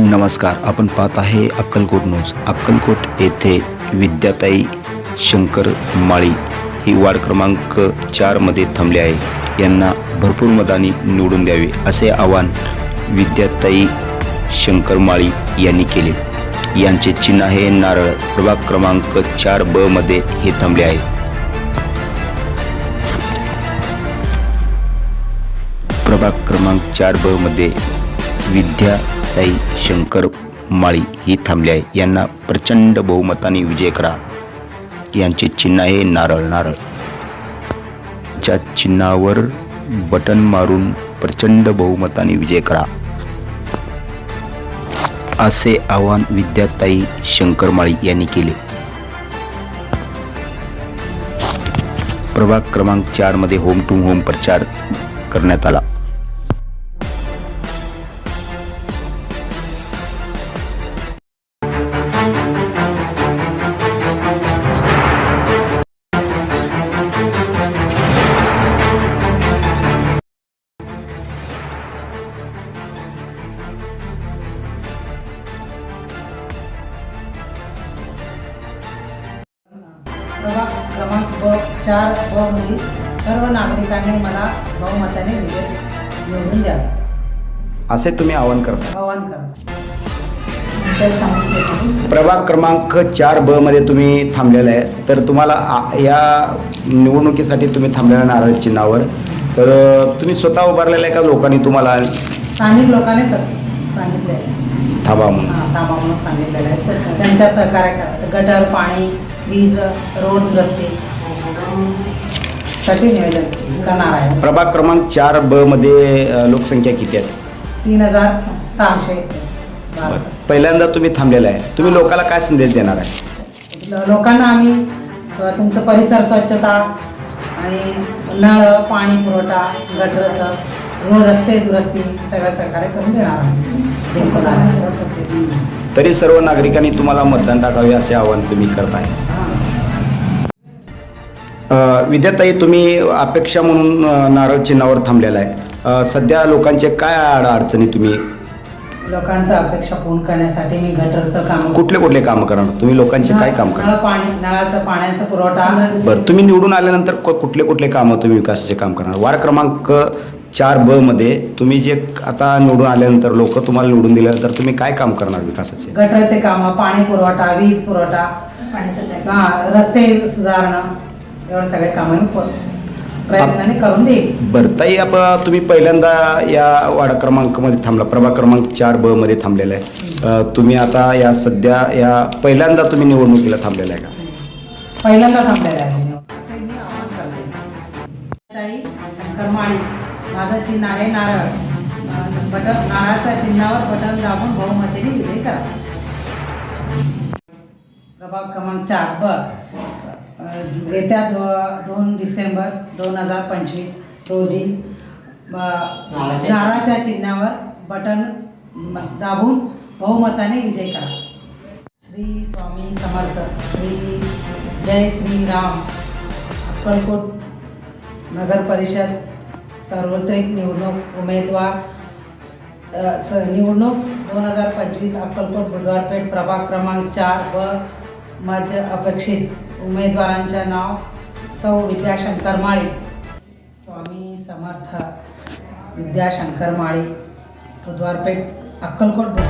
नमस्कार आपण पाहत आहे अक्कलकोट न्यूज. अक्कलकोट येथे विद्याताई शंकर माळी ही वार्ड क्रमांक चारमध्ये थांबले आहे. यांना भरपूर मतांनी निवडून द्यावे असे आवाहन विद्याताई शंकर माळी यांनी केले. यांचे चिन्ह आहे नारळ प्रभाग क्रमांक चार ब मध्ये हे थांबले आहे. प्रभाग क्रमांक चार ब मध्ये देसाई शंकर माळी ही थांबली आहे. यांना प्रचंड बहुमताने विजय करा. यांचे चिन्ह आहे नारळ नारळ. ज्या चिन्हावर बटन मारून प्रचंड बहुमताने विजय करा. असे आवाहन विद्याताई शंकर माळी यांनी केले. प्रभाग क्रमांक चारमध्ये होम टू होम प्रचार करण्यात आला. प्रभाग क्रमांक ब चार ब मधील सर्व नागरिकांनी मला बहुमताने विजय निवडून द्यावा असे तुम्ही आवाहन करता? आवाहन करा. प्रभाग क्रमांक चार ब मध्ये तुम्ही थांबलेला आहे. तर तुम्हाला आ- या निवडणुकीसाठी तुम्ही थांबलेल्या नारळ चिन्हावर. तर अ, तुम्ही स्वतः उभारलेला आहे का लोकांनी तुम्हाला? स्थानिक लोकांनी सर सांगितले थांबा म्हणून. हां थांबा म्हणून सांगितलेलं आहे. सर त्यांच्या सहकार्य करा. गटर पाणी वीज रोड रस्ते. साठी नियोजन करणार आहे. प्रभाग क्रमांक चार ब मध्ये अ, लोकसंख्या किती आहे? तीन हजार सहाशे. बारा. पहिल्यांदा तुम्ही थांबलेला आहे. तुम्ही लोकांना काय संदेश देणार आहे? ल- लोकांना आम्ही अ, तुमचं परिसर स्वच्छता आणि नळ पाणी पुरवठा गटरचं रोड रस्ते दुरस्ती सगळं सहकार्य करून देणार आहोत. तरी सर्व नागरिकांनी तुम्हाला मतदान टाकावे असे आवाहन तुम्ही करताय. विद्याताई तुम्ही अपेक्षा म्हणून नारळ चिन्हावर थांबलेला आहे. सध्या लोकांचे काय अड अडचणी तुम्ही? लोकांचं अपेक्षा पूर्ण करण्यासाठी मी गटरचं काम कुठले कुठले काम करणार? तुम्ही लोकांचे काय काम करणार? पाणी नळाचं पाण्याचा पुरवठा. बरं तुम्ही निवडून आल्यानंतर कुठले कुठले कामं तुम्ही विकासाचे काम करणार? वार्ड क्रमांक चार ब मध्ये तुम्ही जे आता निवडून आल्यानंतर लोक तुम्हाला निवडून दिल्यानंतर तुम्ही काय काम करणार विकासाचे? गटरचे कामं पाणी पुरवठा वीज पुरवठा. रस्ते सुधारणं. एवढं सगळे कामं मी प- प्रयत्नाने करून देईल. बरं ताई आपण तुम्ही पहिल्यांदा या वार्ड क्रमांकमध्ये थांबला. प्रभाग क्रमांक चार ब मध्ये थांबलेला आहे. अ, तुम्ही आता या सध्या या पहिल्यांदा तुम्ही निवडणुकीला थांबलेला आहे का? पहिल्यांदा थांबलेला आहे मी. असे मी आवाहन करते. ताई शंकर माळी माझं चिन्ह आहे नारळ. अं, बटन नारळाच्या चिन्हावर बटन दाबून बहुमतीने विजयी करा. प्रभाग क्रमांक चार ब. येत्या दो दोन डिसेंबर दोन हजार पंचवीस रोजी नारळाच्या चिन्हावर बटन दाबून बहुमताने विजय करा. श्री स्वामी समर्थ श्री जय श्री राम अक्कलकोट नगर परिषद सार्वत्रिक निवडणूक उमेदवार निवडणूक दोन हजार पंचवीस अक्कलकोट बुधवारपेठ प्रभाग क्रमांक चार व मध्ये अपेक्षित उमेदवारांच्या नाव सौ विद्याशंकर माळे. स्वामी समर्थ विद्याशंकर तो बुधवारपेठ अक्कलकोट.